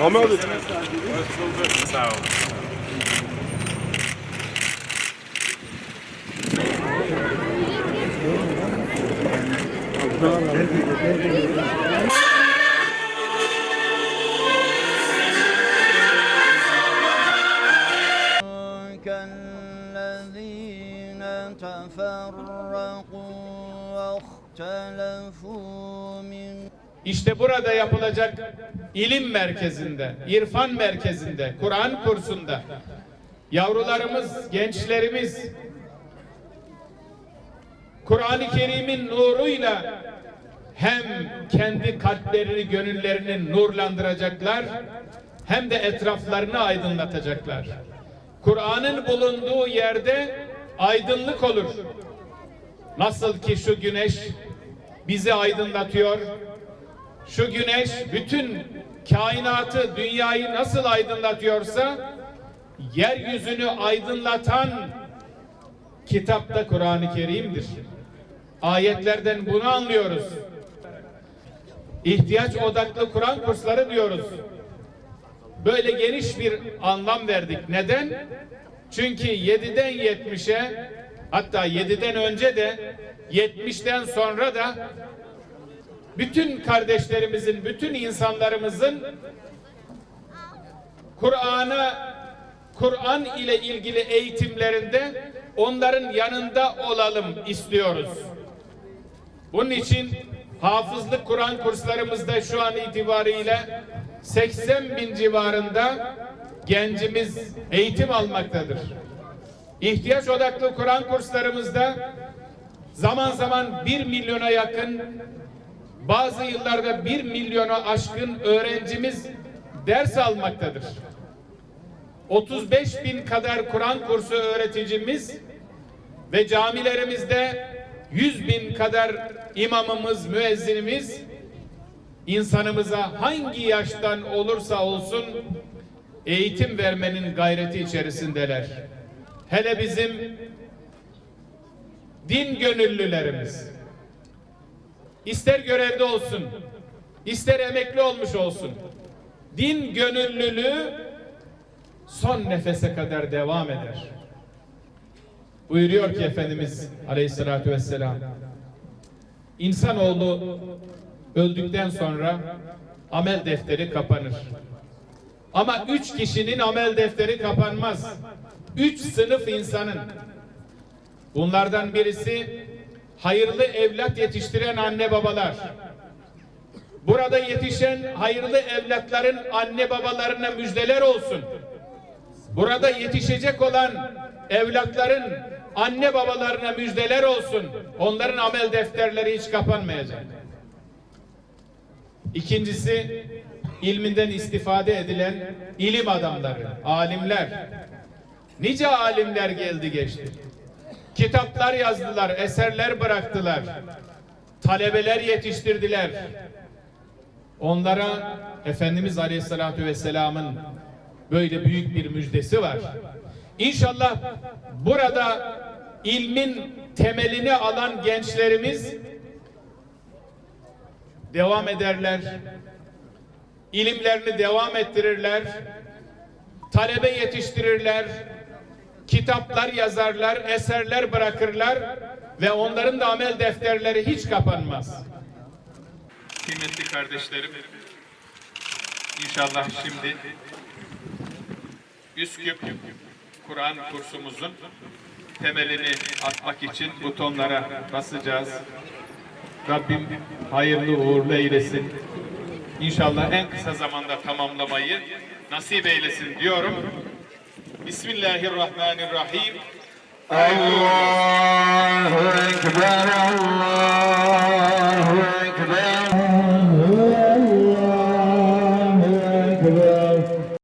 I'm out of it. تفرقوا واختلفوا من İşte burada yapılacak ilim merkezinde, irfan merkezinde, Kur'an kursunda yavrularımız, gençlerimiz Kur'an-ı Kerim'in nuruyla hem kendi kalplerini, gönüllerini nurlandıracaklar hem de etraflarını aydınlatacaklar. Kur'an'ın bulunduğu yerde aydınlık olur. Nasıl ki şu güneş bizi aydınlatıyor, şu güneş bütün kainatı, dünyayı nasıl aydınlatıyorsa yeryüzünü aydınlatan kitap da Kur'an-ı Kerim'dir. Ayetlerden bunu anlıyoruz. İhtiyaç odaklı Kur'an kursları diyoruz. Böyle geniş bir anlam verdik. Neden? Çünkü 7'den 70'e hatta 7'den önce de 70'ten sonra da bütün kardeşlerimizin, bütün insanlarımızın Kur'an'a Kur'an ile ilgili eğitimlerinde onların yanında olalım istiyoruz. Bunun için hafızlık Kur'an kurslarımızda şu an itibariyle 80 bin civarında gencimiz eğitim almaktadır. İhtiyaç odaklı Kur'an kurslarımızda zaman zaman 1 milyona yakın bazı yıllarda 1 milyona aşkın öğrencimiz ders almaktadır. 35 bin kadar Kur'an kursu öğreticimiz ve camilerimizde 100 bin kadar imamımız, müezzinimiz insanımıza hangi yaştan olursa olsun eğitim vermenin gayreti içerisindeler. Hele bizim din gönüllülerimiz ister görevde olsun, ister emekli olmuş olsun. Din gönüllülüğü son nefese kadar devam eder. Buyuruyor ki Efendimiz Aleyhisselatü Vesselam İnsanoğlu öldükten sonra amel defteri kapanır. Ama üç kişinin amel defteri kapanmaz. Üç sınıf insanın. Bunlardan birisi hayırlı evlat yetiştiren anne babalar. Burada yetişen hayırlı evlatların anne babalarına müjdeler olsun. Burada yetişecek olan evlatların anne babalarına müjdeler olsun. Onların amel defterleri hiç kapanmayacak. İkincisi ilminden istifade edilen ilim adamları, alimler. Nice alimler geldi geçti. Kitaplar yazdılar, eserler bıraktılar. Talebeler yetiştirdiler. Onlara Efendimiz Aleyhisselatü Vesselam'ın böyle büyük bir müjdesi var. İnşallah burada ilmin temelini alan gençlerimiz devam ederler. İlimlerini devam ettirirler. Talebe yetiştirirler. Kitaplar yazarlar, eserler bırakırlar ve onların da amel defterleri hiç kapanmaz. Kıymetli kardeşlerim, inşallah şimdi Üsküp Kur'an kursumuzun temelini atmak için butonlara basacağız. Rabbim hayırlı uğurlu eylesin. İnşallah en kısa zamanda tamamlamayı nasip eylesin diyorum. Bismillahirrahmanirrahim. Allahu Ekber Allah.